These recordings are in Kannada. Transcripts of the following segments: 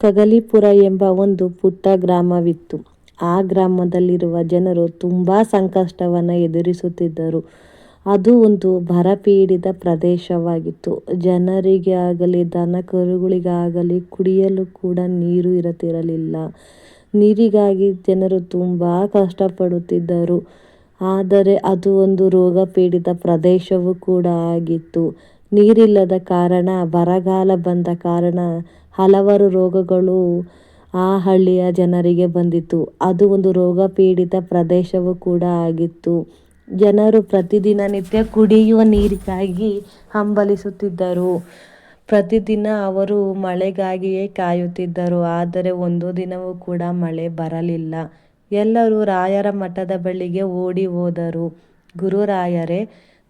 ಕಗಲಿಪುರ ಎಂಬ ಒಂದು ಪುಟ್ಟ ಗ್ರಾಮವಿತ್ತು. ಆ ಗ್ರಾಮದಲ್ಲಿರುವ ಜನರು ತುಂಬಾ ಸಂಕಷ್ಟವನ್ನು ಎದುರಿಸುತ್ತಿದ್ದರು. ಅದು ಒಂದು ಬರಪೀಡಿತ ಪ್ರದೇಶವಾಗಿತ್ತು. ಜನರಿಗೆ ಆಗಲಿ ದನ ಕರುಗಳಿಗಾಗಲಿ ಕುಡಿಯಲು ಕೂಡ ನೀರು ಇರುತ್ತಿರಲಿಲ್ಲ. ನೀರಿಗಾಗಿ ಜನರು ತುಂಬಾ ಕಷ್ಟಪಡುತ್ತಿದ್ದರು. ಆದರೆ ಅದು ಒಂದು ರೋಗಪೀಡಿತ ಪ್ರದೇಶವೂ ಕೂಡ ಆಗಿತ್ತು. ನೀರಿಲ್ಲದ ಕಾರಣ, ಬರಗಾಲ ಬಂದ ಕಾರಣ ಹಲವಾರು ರೋಗಗಳು ಆ ಹಳ್ಳಿಯ ಜನರಿಗೆ ಬಂದಿತ್ತು ಅದು ಒಂದು ರೋಗಪೀಡಿತ ಪ್ರದೇಶವೂ ಕೂಡ ಆಗಿತ್ತು. ಜನರು ಪ್ರತಿದಿನ ನಿತ್ಯ ಕುಡಿಯುವ ನೀರಿಗಾಗಿ ಹಂಬಲಿಸುತ್ತಿದ್ದರು. ಪ್ರತಿದಿನ ಅವರು ಮಳೆಗಾಗಿಯೇ ಕಾಯುತ್ತಿದ್ದರು. ಆದರೆ ಒಂದು ದಿನವೂ ಕೂಡ ಮಳೆ ಬರಲಿಲ್ಲ. ಎಲ್ಲರೂ ರಾಯರ ಮಠದ ಬಳಿಗೆ ಓಡಿ ಹೋದರು. ಗುರುರಾಯರೇ,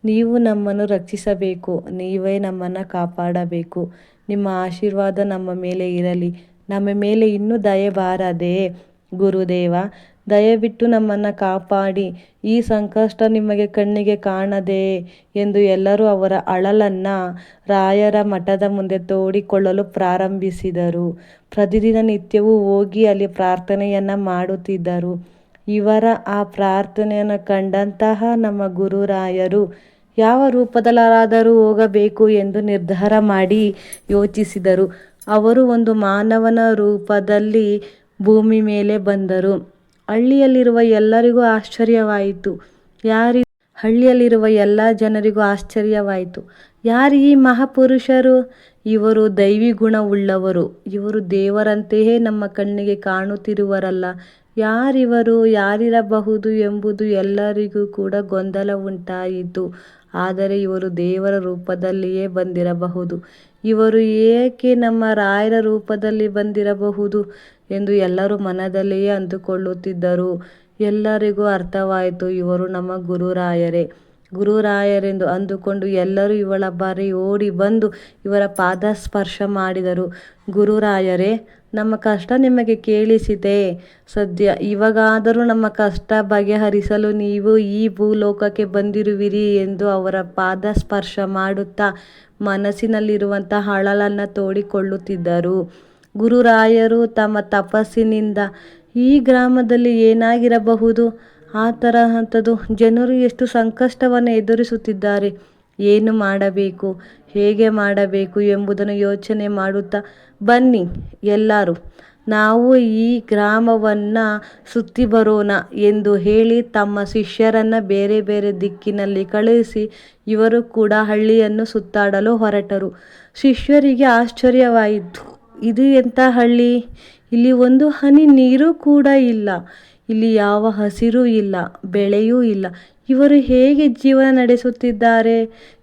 ನೀವು ನಮ್ಮನ್ನು ರಕ್ಷಿಸಬೇಕು. ನೀವೇ ನಮ್ಮನ್ನು ಕಾಪಾಡಬೇಕು. ನಿಮ್ಮ ಆಶೀರ್ವಾದ ನಮ್ಮ ಮೇಲೆ ಇರಲಿ. ನಮ್ಮ ಮೇಲೆ ಇನ್ನೂ ದಯೆ ಬಾರದೇ? ಗುರುದೇವ, ದಯವಿಟ್ಟು ನಮ್ಮನ್ನು ಕಾಪಾಡಿ. ಈ ಸಂಕಷ್ಟ ನಿಮಗೆ ಕಣ್ಣಿಗೆ ಕಾಣದೆ ಎಂದು ಎಲ್ಲರೂ ಅವರ ಅಳಲನ್ನು ರಾಯರ ಮಠದ ಮುಂದೆ ತೋಡಿಕೊಳ್ಳಲು ಪ್ರಾರಂಭಿಸಿದರು. ಪ್ರತಿದಿನ ನಿತ್ಯವೂ ಹೋಗಿ ಅಲ್ಲಿ ಪ್ರಾರ್ಥನೆಯನ್ನು ಮಾಡುತ್ತಿದ್ದರು. ಇವರ ಆ ಪ್ರಾರ್ಥನೆಯನ್ನು ಕಂಡಂತಹ ನಮ್ಮ ಗುರುರಾಯರು ಯಾವ ರೂಪದಲ್ಲಾದರೂ ಹೋಗಬೇಕು ಎಂದು ನಿರ್ಧಾರ ಮಾಡಿ ಯೋಚಿಸಿದರು. ಅವರು ಒಂದು ಮಾನವನ ರೂಪದಲ್ಲಿ ಭೂಮಿ ಮೇಲೆ ಬಂದರು. ಹಳ್ಳಿಯಲ್ಲಿರುವ ಎಲ್ಲರಿಗೂ ಆಶ್ಚರ್ಯವಾಯಿತು. ಯಾರಿ, ಹಳ್ಳಿಯಲ್ಲಿರುವ ಎಲ್ಲ ಜನರಿಗೂ ಆಶ್ಚರ್ಯವಾಯಿತು. ಯಾರು ಈ ಮಹಾಪುರುಷರು? ಇವರು ದೈವಿ ಗುಣವುಳ್ಳವರು ಇವರು ದೇವರಂತೆಯೇ ನಮ್ಮ ಕಣ್ಣಿಗೆ ಕಾಣುತ್ತಿರುವರಲ್ಲ. ಯಾರಿವರು? ಯಾರಿರಬಹುದು ಎಂಬುದು ಎಲ್ಲರಿಗೂ ಕೂಡ ಗೊಂದಲ ಉಂಟಾಯಿತು. ಆದರೆ ಇವರು ದೇವರ ರೂಪದಲ್ಲಿಯೇ ಬಂದಿರಬಹುದು. ಇವರು ಏಕೆ ನಮ್ಮ ರಾಯರ ರೂಪದಲ್ಲಿ ಬಂದಿರಬಹುದು ಎಂದು ಎಲ್ಲರೂ ಮನದಲ್ಲಿಯೇ ಅಂದುಕೊಳ್ಳುತ್ತಿದ್ದರು. ಎಲ್ಲರಿಗೂ ಅರ್ಥವಾಯಿತು, ಇವರು ನಮ್ಮ ಗುರುರಾಯರೇ. ಗುರುರಾಯರೆಂದು ಅಂದುಕೊಂಡು ಎಲ್ಲರೂ ಇವಳ ಬಾರಿ ಓಡಿ ಬಂದು ಇವರ ಪಾದ ಸ್ಪರ್ಶ ಮಾಡಿದರು. ಗುರುರಾಯರೇ, ನಮ್ಮ ಕಷ್ಟ ನಿಮಗೆ ಕೇಳಿಸಿದೆ ಸದ್ಯ ಇವಾಗಾದರೂ ನಮ್ಮ ಕಷ್ಟ ಬಗೆಹರಿಸಲು ನೀವು ಈ ಭೂಲೋಕಕ್ಕೆ ಬಂದಿರುವಿರಿ ಎಂದು ಅವರ ಪಾದ ಸ್ಪರ್ಶ ಮಾಡುತ್ತಾ ಮನಸ್ಸಿನಲ್ಲಿರುವಂಥ ಅಳಲನ್ನು ತೋಡಿಕೊಳ್ಳುತ್ತಿದ್ದರು. ಗುರುರಾಯರು ತಮ್ಮ ತಪಸ್ಸಿನಿಂದ ಈ ಗ್ರಾಮದಲ್ಲಿ ಏನಾಗಿರಬಹುದು? ಆ ತರಹಂಥದ್ದು ಜನರು ಎಷ್ಟು ಸಂಕಷ್ಟವನ್ನು ಎದುರಿಸುತ್ತಿದ್ದಾರೆ. ಏನು ಮಾಡಬೇಕು? ಹೇಗೆ ಮಾಡಬೇಕು ಎಂಬುದನ್ನು ಯೋಚನೆ ಮಾಡುತ್ತಾ, ಬನ್ನಿ ಎಲ್ಲರೂ ನಾವು ಈ ಗ್ರಾಮವನ್ನು ಸುತ್ತಿ ಬರೋಣ ಎಂದು ಹೇಳಿ ತಮ್ಮ ಶಿಷ್ಯರನ್ನು ಬೇರೆ ಬೇರೆ ದಿಕ್ಕಿನಲ್ಲಿ ಕಳುಹಿಸಿ ಇವರು ಕೂಡ ಹಳ್ಳಿಯನ್ನು ಸುತ್ತಾಡಲು ಹೊರಟರು. ಶಿಷ್ಯರಿಗೆ ಆಶ್ಚರ್ಯವಾಯಿತು. ಇದು ಎಂಥ ಹಳ್ಳಿ? ಇಲ್ಲಿ ಒಂದು ಹನಿ ನೀರು ಕೂಡ ಇಲ್ಲ. ಇಲ್ಲಿ ಯಾವ ಹಸಿರೂ ಇಲ್ಲ, ಬೆಳೆಯೂ ಇಲ್ಲ. ಇವರು ಹೇಗೆ ಜೀವನ ನಡೆಸುತ್ತಿದ್ದಾರೆ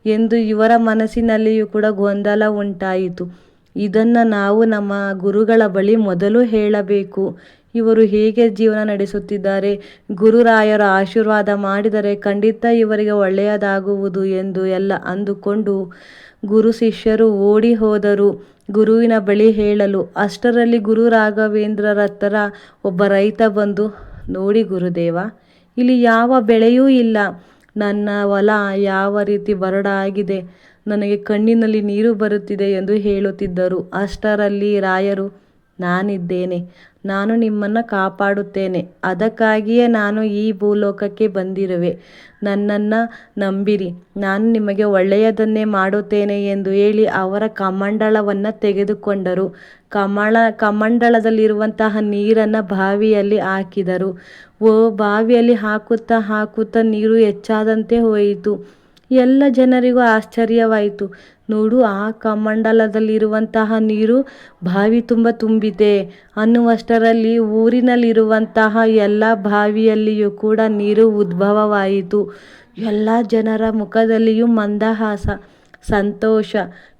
ಎಂದು ಇವರ ಮನಸ್ಸಿನಲ್ಲಿಯೂ ಕೂಡ ಗೊಂದಲ ಉಂಟಾಯಿತು. ಇದನ್ನು ನಾವು ನಮ್ಮ ಗುರುಗಳ ಬಳಿ ಮೊದಲು ಹೇಳಬೇಕು. ಇವರು ಹೇಗೆ ಜೀವನ ನಡೆಸುತ್ತಿದ್ದಾರೆ? ಗುರುರಾಯರ ಆಶೀರ್ವಾದ ಮಾಡಿದರೆ ಖಂಡಿತ ಇವರಿಗೆ ಒಳ್ಳೆಯದಾಗುವುದು ಎಂದು ಎಲ್ಲ ಅಂದುಕೊಂಡು ಗುರು ಶಿಷ್ಯರು ಓಡಿ ಹೋದರು ಗುರುವಿನ ಬಳಿ ಹೇಳಲು. ಅಷ್ಟರಲ್ಲಿ ಗುರು ರಾಘವೇಂದ್ರರ ಹತ್ತಿರ ಒಬ್ಬ ರೈತ ಬಂದು, ನೋಡಿ ಗುರುದೇವ, ಇಲ್ಲಿ ಯಾವ ಬೆಳೆಯೂ ಇಲ್ಲ. ನನ್ನ ಹೊಲ ಯಾವ ರೀತಿ ಬರಡಾಗಿದೆ. ನನಗೆ ಕಣ್ಣಿನಲ್ಲಿ ನೀರು ಬರುತ್ತಿದೆ ಎಂದು ಹೇಳುತ್ತಿದ್ದರು. ಅಷ್ಟರಲ್ಲಿ ರಾಯರು, ನಾನಿದ್ದೇನೆ. ನಾನು ನಿಮ್ಮನ್ನು ಕಾಪಾಡುತ್ತೇನೆ. ಅದಕ್ಕಾಗಿಯೇ ನಾನು ಈ ಭೂಲೋಕಕ್ಕೆ ಬಂದಿರುವೆ. ನನ್ನನ್ನು ನಂಬಿರಿ. ನಾನು ನಿಮಗೆ ಒಳ್ಳೆಯದನ್ನೇ ಮಾಡುತ್ತೇನೆ ಎಂದು ಹೇಳಿ ಅವರ ಕಮಂಡಳವನ್ನು ತೆಗೆದುಕೊಂಡರು. ಕಮಳ ಕಮಂಡಳದಲ್ಲಿರುವಂತಹ ನೀರನ್ನು ಬಾವಿಯಲ್ಲಿ ಹಾಕಿದರು. ಓ, ಬಾವಿಯಲ್ಲಿ ಹಾಕುತ್ತಾ ಹಾಕುತ್ತಾ ನೀರು ಹೆಚ್ಚಾದಂತೆ ಹೋಯಿತು. ಎಲ್ಲ ಜನರಿಗೂ ಆಶ್ಚರ್ಯವಾಯಿತು. ನೋಡು, ಆ ಕಮಂಡಲದಲ್ಲಿರುವಂತಹ ನೀರು ಬಾವಿ ತುಂಬ ತುಂಬಿದೆ ಅನ್ನುವಷ್ಟರಲ್ಲಿ ಊರಿನಲ್ಲಿರುವಂತಹ ಎಲ್ಲ ಬಾವಿಯಲ್ಲಿಯೂ ಕೂಡ ನೀರು ಉದ್ಭವವಾಯಿತು. ಎಲ್ಲ ಜನರ ಮುಖದಲ್ಲಿಯೂ ಮಂದಹಾಸ, ಸಂತೋಷ,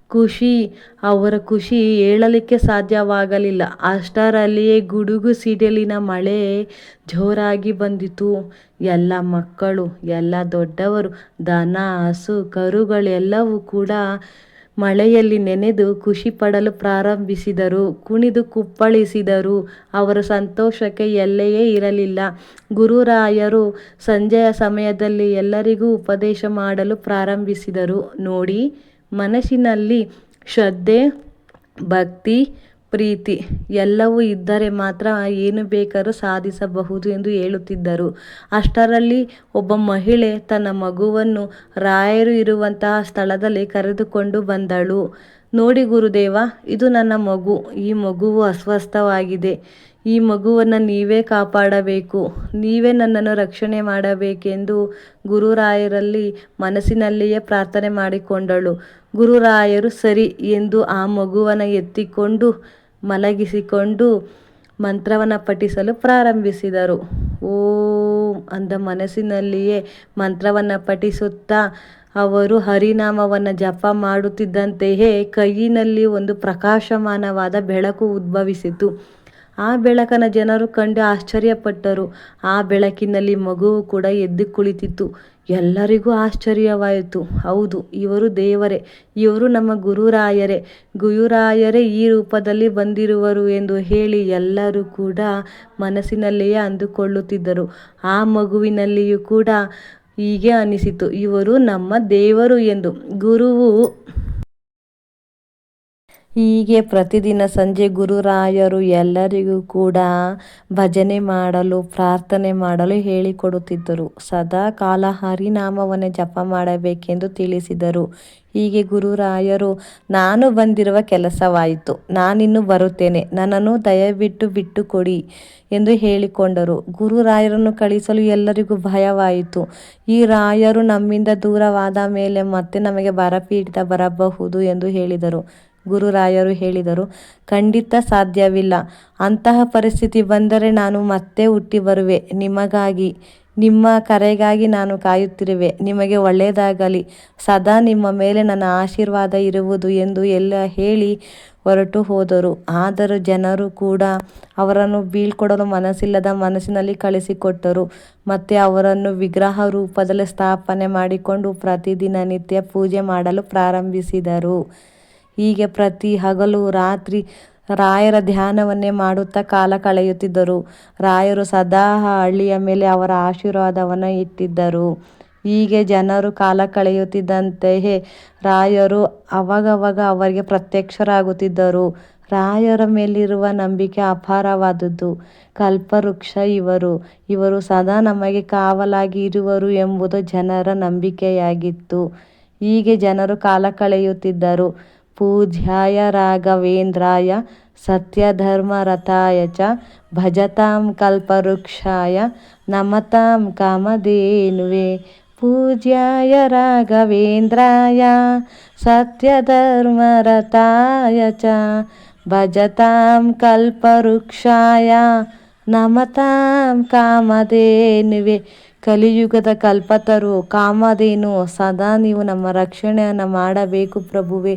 ಖುಷಿ. ಅವರ ಖುಷಿ ಹೇಳಲಿಕ್ಕೆ ಸಾಧ್ಯವಾಗಲಿಲ್ಲ. ಅಷ್ಟರಲ್ಲಿಯೇ ಗುಡುಗು ಸಿಡಿಲಿನ ಮಳೆ ಜೋರಾಗಿ ಬಂದಿತು. ಎಲ್ಲ ಮಕ್ಕಳು, ಎಲ್ಲ ದೊಡ್ಡವರು, ದನ, ಹಸು, ಕರುಗಳೆಲ್ಲವೂ ಕೂಡ ಮಳೆಯಲ್ಲಿ ನೆನೆದು ಖುಷಿಪಡಲು ಪ್ರಾರಂಭಿಸಿದರು ಕುಣಿದು ಕುಪ್ಪಳಿಸಿದರು ಅವರ ಸಂತೋಷಕ್ಕೆ ಎಲ್ಲೆಯೇ ಇರಲಿಲ್ಲ. ಗುರುರಾಯರು ಸಂಜೆಯ ಸಮಯದಲ್ಲಿ ಎಲ್ಲರಿಗೂ ಉಪದೇಶ ಮಾಡಲು ಪ್ರಾರಂಭಿಸಿದರು. ನೋಡಿ, ಮನಸ್ಸಿನಲ್ಲಿ ಶ್ರದ್ಧೆ, ಭಕ್ತಿ, ಪ್ರೀತಿ ಎಲ್ಲವೂ ಇದ್ದರೆ ಮಾತ್ರ ಏನು ಬೇಕಾದರೂ ಸಾಧಿಸಬಹುದು ಎಂದು ಹೇಳುತ್ತಿದ್ದರು. ಅಷ್ಟರಲ್ಲಿ ಒಬ್ಬ ಮಹಿಳೆ ತನ್ನ ಮಗುವನ್ನು ರಾಯರು ಇರುವಂತಹ ಸ್ಥಳದಲ್ಲಿ ಕರೆದುಕೊಂಡು ಬಂದಳು. ನೋಡಿ ಗುರುದೇವ ಇದು ನನ್ನ ಮಗು. ಈ ಮಗುವು ಅಸ್ವಸ್ಥವಾಗಿದೆ. ಈ ಮಗುವನ್ನು ನೀವೇ ಕಾಪಾಡಬೇಕು. ನೀವೇ ನನ್ನನ್ನು ರಕ್ಷಣೆ ಮಾಡಬೇಕೆಂದು ಗುರುರಾಯರಲ್ಲಿ ಮನಸ್ಸಿನಲ್ಲಿಯೇ ಪ್ರಾರ್ಥನೆ ಮಾಡಿಕೊಂಡಳು. ಗುರುರಾಯರು ಸರಿ ಎಂದು ಆ ಮಗುವನ್ನು ಎತ್ತಿಕೊಂಡು, ಮಲಗಿಸಿಕೊಂಡು ಮಂತ್ರವನ್ನು ಪಠಿಸಲು ಪ್ರಾರಂಭಿಸಿದರು. ಓಂ ಅಂದ ಮನಸ್ಸಿನಲ್ಲಿಯೇ ಮಂತ್ರವನ್ನು ಪಠಿಸುತ್ತಾ ಅವರು ಹರಿನಾಮವನ್ನು ಜಪ ಮಾಡುತ್ತಿದ್ದಂತೆಯೇ ಕೈಯಿನಲ್ಲಿ ಒಂದು ಪ್ರಕಾಶಮಾನವಾದ ಬೆಳಕು ಉದ್ಭವಿಸಿತು. ಆ ಬೆಳಕನ್ನು ಜನರು ಕಂಡು ಆಶ್ಚರ್ಯಪಟ್ಟರು. ಆ ಬೆಳಕಿನಲ್ಲಿ ಮಗುವು ಕೂಡ ಎದ್ದು ಕುಳಿತಿತ್ತು. ಎಲ್ಲರಿಗೂ ಆಶ್ಚರ್ಯವಾಯಿತು. ಹೌದು, ಇವರು ದೇವರೇ, ಇವರು ನಮ್ಮ ಗುರುರಾಯರೇ. ಗುರುರಾಯರೇ ಈ ರೂಪದಲ್ಲಿ ಬಂದಿರುವರು ಎಂದು ಹೇಳಿ ಎಲ್ಲರೂ ಕೂಡ ಮನಸ್ಸಿನಲ್ಲಿಯೇ ಅಂದುಕೊಳ್ಳುತ್ತಿದ್ದರು. ಆ ಮಗುವಿನಲ್ಲಿಯೂ ಕೂಡ ಹೀಗೆ ಅನಿಸಿತು. ಇವರು ನಮ್ಮ ದೇವರು ಎಂದು. ಗುರುವು ಹೀಗೆ ಪ್ರತಿದಿನ ಸಂಜೆ ಗುರುರಾಯರು ಎಲ್ಲರಿಗೂ ಕೂಡ ಭಜನೆ ಮಾಡಲು, ಪ್ರಾರ್ಥನೆ ಮಾಡಲು ಹೇಳಿಕೊಡುತ್ತಿದ್ದರು. ಸದಾ ಕಾಲ ಹರಿನಾಮವನ್ನೇ ಜಪ ಮಾಡಬೇಕೆಂದು ತಿಳಿಸಿದರು. ಹೀಗೆ ಗುರುರಾಯರು, ನಾನು ಬಂದಿರುವ ಕೆಲಸವಾಯಿತು. ನಾನಿನ್ನು ಬರುತ್ತೇನೆ. ನನ್ನನ್ನು ದಯವಿಟ್ಟು ಬಿಟ್ಟು ಕೊಡಿ ಎಂದು ಹೇಳಿಕೊಂಡರು. ಗುರುರಾಯರನ್ನು ಕಳಿಸಲು ಎಲ್ಲರಿಗೂ ಭಯವಾಯಿತು. ಈ ರಾಯರು ನಮ್ಮಿಂದ ದೂರವಾದ ಮೇಲೆ ಮತ್ತೆ ನಮಗೆ ಬರಪೀಡಿತ ಬರಬಹುದು ಎಂದು ಹೇಳಿದರು. ಗುರುರಾಯರು ಹೇಳಿದರು, ಖಂಡಿತ ಸಾಧ್ಯವಿಲ್ಲ. ಅಂತಹ ಪರಿಸ್ಥಿತಿ ಬಂದರೆ ನಾನು ಮತ್ತೆ ಹುಟ್ಟಿ ಬರುವೆ. ನಿಮಗಾಗಿ, ನಿಮ್ಮ ಕರೆಗಾಗಿ ನಾನು ಕಾಯುತ್ತಿರುವೆ. ನಿಮಗೆ ಒಳ್ಳೆಯದಾಗಲಿ. ಸದಾ ನಿಮ್ಮ ಮೇಲೆ ನನ್ನ ಆಶೀರ್ವಾದ ಇರುವುದು ಎಂದು ಎಲ್ಲ ಹೇಳಿ ಹೊರಟು ಹೋದರು. ಆದರೂ ಜನರು ಕೂಡ ಅವರನ್ನು ಬೀಳ್ಕೊಡಲು ಮನಸ್ಸಿಲ್ಲದ ಮನಸ್ಸಿನಲ್ಲಿ ಕಳಿಸಿಕೊಟ್ಟರು. ಮತ್ತು ಅವರನ್ನು ವಿಗ್ರಹ ರೂಪದಲ್ಲಿ ಸ್ಥಾಪನೆ ಮಾಡಿಕೊಂಡು ಪ್ರತಿದಿನ ನಿತ್ಯ ಪೂಜೆ ಮಾಡಲು ಪ್ರಾರಂಭಿಸಿದರು. ಹೀಗೆ ಪ್ರತಿ ಹಗಲು ರಾತ್ರಿ ರಾಯರ ಧ್ಯಾನವನ್ನೇ ಮಾಡುತ್ತಾ ಕಾಲ ಕಳೆಯುತ್ತಿದ್ದರು. ರಾಯರು ಸದಾ ಹಳ್ಳಿಯ ಮೇಲೆ ಅವರ ಆಶೀರ್ವಾದವನ್ನು ಇಟ್ಟಿದ್ದರು. ಹೀಗೆ ಜನರು ಕಾಲ ಕಳೆಯುತ್ತಿದ್ದಂತೆಯೇ ರಾಯರು ಅವಾಗವಾಗ ಅವರಿಗೆ ಪ್ರತ್ಯಕ್ಷರಾಗುತ್ತಿದ್ದರು. ರಾಯರ ಮೇಲಿರುವ ನಂಬಿಕೆ ಅಪಾರವಾದದ್ದು. ಕಲ್ಪವೃಕ್ಷ ಇವರು. ಇವರು ಸದಾ ನಮಗೆ ಕಾವಲಾಗಿ ಇರುವರು ಎಂಬುದು ಜನರ ನಂಬಿಕೆಯಾಗಿತ್ತು. ಹೀಗೆ ಜನರು ಕಾಲ ಕಳೆಯುತ್ತಿದ್ದರು. ಪೂಜ್ಯಾಯ ರಾಘವೇಂದ್ರಾಯ ಸತ್ಯಧರ್ಮರಥಾಯ ಚ ಭಜತಾಂ ಕಲ್ಪವೃಕ್ಷಾಯ ನಮತಾಂ ಕಾಮಧೇನುವೆ ಪೂಜ್ಯಾಯ ರಾಘವೇಂದ್ರಾಯ ಸತ್ಯಧರ್ಮರಥಾಯ ಚ ಭಜತಾಂ ಕಲ್ಪವೃಕ್ಷಾಯ ನಮತಾಂ ಕಾಮಧೇನುವೆ ಕಲಿಯುಗದ ಕಲ್ಪತರು ಕಾಮಧೇನು ಸದಾ ನೀವು ನಮ್ಮ ರಕ್ಷಣೆಯನ್ನು ಮಾಡಬೇಕು ಪ್ರಭುವೆ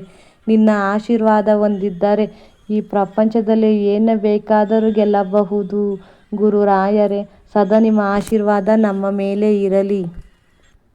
ನಿನ್ನ ಆಶೀರ್ವಾದ ಹೊಂದಿದ್ದರೆ ಈ ಪ್ರಪಂಚದಲ್ಲಿ ಏನು ಬೇಕಾದರೂ ಗೆಲ್ಲಬಹುದು. ಗುರುರಾಯರೇ, ಸದಾ ನಿಮ್ಮ ಆಶೀರ್ವಾದ ನಮ್ಮ ಮೇಲೆ ಇರಲಿ.